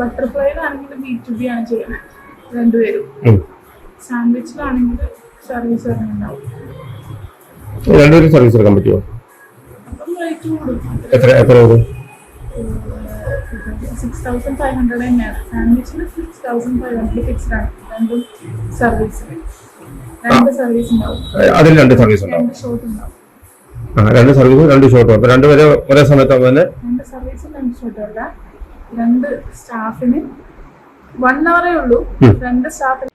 ബട്ടർഫ്ലൈയിലാണെങ്കിൽ B to B ആണ് ചെയ്യുന്നത്. രണ്ടുപേരും. സാൻഡ്വിച്ചിലാണെങ്കിൽ സർവീസ് ഉണ്ടാവും രണ്ടുപേരും സർവീസ് എടുക്കാൻ പറ്റുമോ അപ്പം റേറ്റ് കൂടും. എത്ര എത്ര വരും സിക്സ് തൗസൻഡ് ഫൈവ് ഹൺഡ്രഡ് തന്നെയാണ്. സാൻഡ്വിച്ചിന് six thousand five hundred fixed ആണ്. രണ്ടും സർവീസിന് രണ്ട് സർവീസ് ഉണ്ടാവും. അതിൽ രണ്ട് സർവീസ് ഉണ്ടാവും. രണ്ട് ഷോട്ട് ഉണ്ടാവും. രണ്ട് സർവീസും രണ്ട് ഷോട്ടും അപ്പൊ രണ്ടുപേരെ ഒരേ സമയത്ത് തന്നെ രണ്ട് സർവീസും രണ്ട് ഷോട്ടും അല്ല. രണ്ട് സ്റ്റാഫിന് വൺ അവറേ ഉള്ളൂ. രണ്ട് സ്റ്റാഫിന്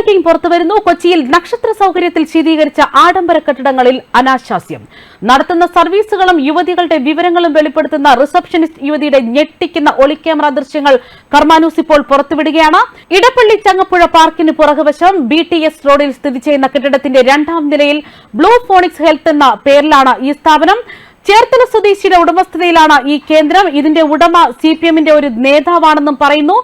ബ്രേക്കിംഗ് പുറത്തുവരുന്നു. കൊച്ചിയിൽ നക്ഷത്ര സൗകര്യത്തിൽ ശീതീകരിച്ച ആഡംബര കെട്ടിടങ്ങളിൽ അനാശാസ്യം. നടത്തുന്ന സർവീസുകളും യുവതികളുടെ വിവരങ്ങളും വെളിപ്പെടുത്തുന്ന റിസപ്ഷനിസ്റ്റ് യുവതിയുടെ ഞെട്ടിക്കുന്ന ഒളിക്യാമറ ദൃശ്യങ്ങൾ കർമാനൂസ് ഇപ്പോൾ പുറത്തുവിടുകയാണ്. ഇടപ്പള്ളി ചങ്ങപ്പുഴ പാർക്കിന് പുറകുവശം ബി ടി എസ് റോഡിൽ സ്ഥിതി ചെയ്യുന്ന കെട്ടിടത്തിന്റെ രണ്ടാം നിലയിൽ ബ്ലൂ ഫോണിക്സ് ഹെൽത്ത് എന്ന പേരിലാണ് ഈ സ്ഥാപനം. ചേർത്തല സ്വദേശിയുടെ ഉടമസ്ഥതയിലാണ് ഈ കേന്ദ്രം. ഇതിന്റെ ഉടമ സി ഒരു നേതാവാണെന്നും പറയുന്നു.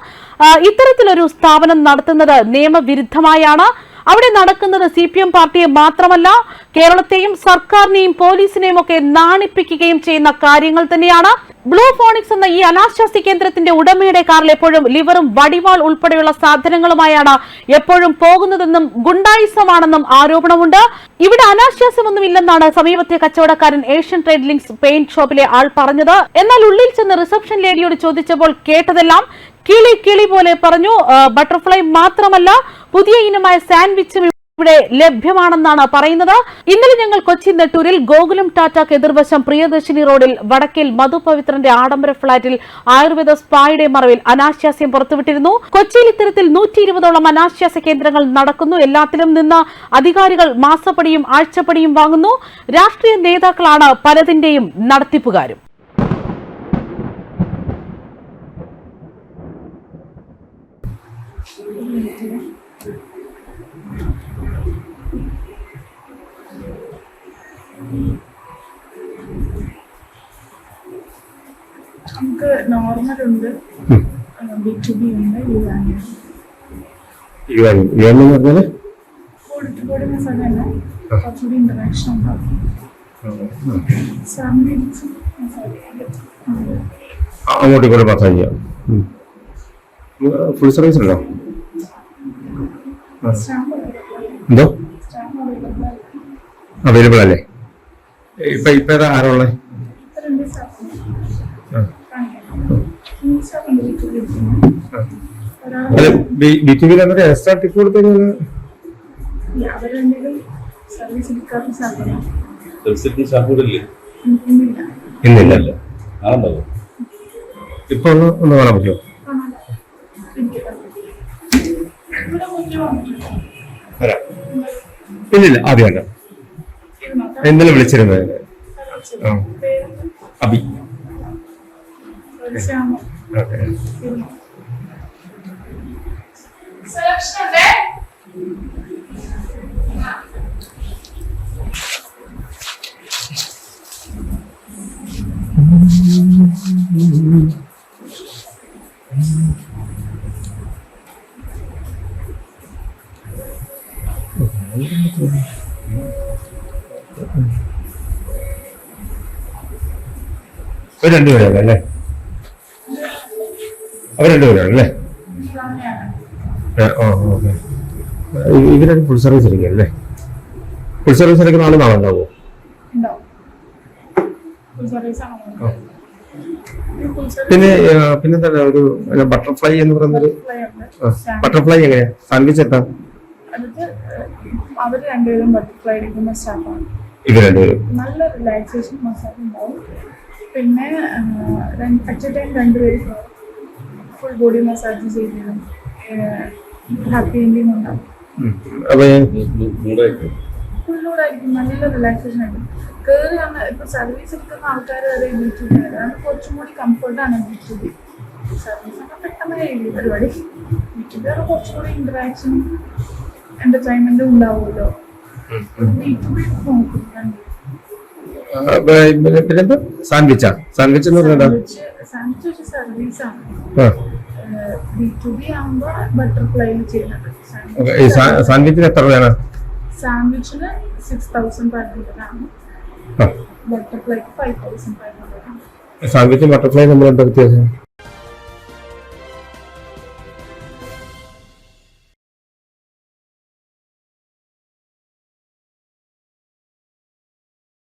ഇത്തരത്തിലൊരു സ്ഥാപനം നടത്തുന്നത് നിയമവിരുദ്ധമായാണ്. അവിടെ നടക്കുന്നത് സി പി എം പാർട്ടിയെ മാത്രമല്ല കേരളത്തെയും സർക്കാരിനെയും പോലീസിനെയും ഒക്കെ നാണിപ്പിക്കുകയും ചെയ്യുന്ന കാര്യങ്ങൾ തന്നെയാണ്. ബ്ലൂ ഫോണിക്സ് എന്ന ഈ അനാശ്വാസി കേന്ദ്രത്തിന്റെ ഉടമയുടെ കാറിൽ എപ്പോഴും ലിവറും വടിവാൾ ഉൾപ്പെടെയുള്ള സാധനങ്ങളുമായാണ് എപ്പോഴും പോകുന്നതെന്നും ഗുണ്ടായിസമാണെന്നും ആരോപണമുണ്ട്. ഇവിടെ അനാശാസ്യമൊന്നുമില്ലെന്നാണ് സമീപത്തെ കച്ചവടക്കാരൻ ഏഷ്യൻ ട്രേഡ് ലിങ്ക്സ് പെയിന്റ് ഷോപ്പിലെ ആൾ പറഞ്ഞത്. എന്നാൽ ഉള്ളിൽ ചെന്ന് റിസപ്ഷൻ ലേഡിയോട് ചോദിച്ചപ്പോൾ കേട്ടതെല്ലാം കിളി കിളി പോലെ പറഞ്ഞു. ബട്ടർഫ്ലൈ മാത്രമല്ല പുതിയ ഇനമായ സാൻഡ്വിച്ചും ഇവിടെ ലഭ്യമാണെന്നാണ് പറയുന്നത്. ഇന്നലെ ഞങ്ങൾ കൊച്ചി നെട്ടൂരിൽ ഗോകുലം ടാറ്റാക്ക് എതിർവശം പ്രിയദർശിനി റോഡിൽ വടക്കിൽ മധുപവിത്രന്റെ ആഡംബര ഫ്ളാറ്റിൽ ആയുർവേദ സ്പായുടെ മറവിൽ അനാശ്വാസ്യം പുറത്തുവിട്ടിരുന്നു. കൊച്ചിയിൽ ഇത്തരത്തിൽ നൂറ്റി ഇരുപതോളം അനാശ്വാസ കേന്ദ്രങ്ങൾ നടക്കുന്നു. എല്ലാത്തിലും നിന്ന് അധികാരികൾ മാസപ്പടിയും ആഴ്ചപ്പടിയും വാങ്ങുന്നു. രാഷ്ട്രീയ നേതാക്കളാണ് പലതിന്റെയും നടത്തിപ്പുകാരും. നമുക്ക് നോർമൽ ഉണ്ട്. ബി ടു ബി ഉണ്ട് മസാജ് തന്നെ കുറച്ചുകൂടി ഇന്ററാക്ഷൻ ഉണ്ടാവും. സാൻഡ്വിച്ച് മസാജ് ആ, അങ്ങോട്ടും ഇങ്ങോട്ടും മസാജ് ചെയ്യാം. ഫുൾ സർവീസ് ഉണ്ടോ? എന്തോ? അവൈലബിൾ അല്ലേ? ഇപ്പൊ ഇപ്പൊ ഏതാ ആരുള്ളത് രണ്ട് സ്റ്റാഫ് കാണിക്കാം സ്റ്റാഫ് ബി ടു ബി ഒരാൾ അല്ല ബി ടി വിയിൽ എന്നിട്ട് എക്സ്ട്രാ ടിപ്പ് കൊടുത്തു കഴിഞ്ഞാൽ അവർ രണ്ടുപേരും സർവീസ് എടുക്കാത്ത സ്റ്റാഫാണ് റിസപ്ഷൻ ഷാപ്പൂടില്ലേ ഇന്നില്ല. ഇന്നില്ല ആളുണ്ടാവും? ഇപ്പൊ ഒന്ന് ഒന്ന് കാണാൻ പറ്റുമോ? വരാം. ഇല്ലില്ല ആദ്യം വേണ്ട ഇന്നലെ വിളിച്ചിരുന്നത്. ആ. അബി ശ്യാമ ഓക്കെ സെലക്ഷൻ ഉണ്ടേ അവർ രണ്ടുപേരാണ് അല്ലേ അവർ രണ്ടുപേരാണ് അല്ലേ? ഓ ഓക്കെ ഇവരൊരു ഫുൾ സർവീസ് എടുക്കുക അല്ലേ? ഫുൾ സർവീസ് എടുക്കുന്ന ആൾ നാളെ ഉണ്ടാവോ പിന്നെ പിന്നെന്താ ഒരു ബട്ടർഫ്ലൈ എന്ന് പറയുന്നൊരു ബട്ടർഫ്ലൈ എങ്ങനെയാ? സാൻഡ്വിച്ച് എത്താ അവർ രണ്ടുപേരും ബട്ടർഫ്ലൈ എടുക്കുന്ന സ്റ്റാഫാണ് ഇവർ രണ്ടുപേരും. നല്ല റിലാക്സേഷൻ മസാജ് ഉണ്ടാവും. പിന്നെ അറ്റ് ടൈം രണ്ടുപേരും ഫുൾ ബോഡി മസാജ് ചെയ്ത് തരും ഹാപ്പി എൻഡിങ് ഉണ്ടാവും. ഫുള്ളൂടായിരിക്കും നല്ല റിലാക്സേഷൻ ആയിരിക്കും. കയറി വന്ന ഇപ്പൊ സർവീസ് എടുക്കുന്ന ആൾക്കാർ വരെ ബി ടു ബി അതാണ് കുറച്ചും കൂടി കംഫർട്ടാണ് ബി ടു ബി സർവീസ് ഒക്കെ പെട്ടെന്ന് കഴിയും പരിപാടി. ബി കുറച്ചും കൂടി ഇന്ററാക്ഷനും എന്റർടൈൻമെന്റും ഉണ്ടാവുമല്ലോ. ബി നോക്കും. പിന്നെന്താ? സാൻഡ്വിച്ചാ സാൻഡ്വിച്ച് എന്ന് പറഞ്ഞാ സാൻഡ്വിച്ച് സാൻഡ്വിച്ചിന് എത്ര രൂപയാണ്? സാൻഡ്വിച്ചിന് സിക്സ് തൗസൻഡ് ഫൈവ് ഹൺഡ്രഡ് ആണ്. ബട്ടർഫ്ലൈക്ക് ഫൈവ് തൗസൻഡ് ഫൈവ് ഹൺഡ്രഡ് സാങ്കേതിക ബട്ടർഫ്ലൈ നമ്മൾ എന്താ വ്യത്യാസം?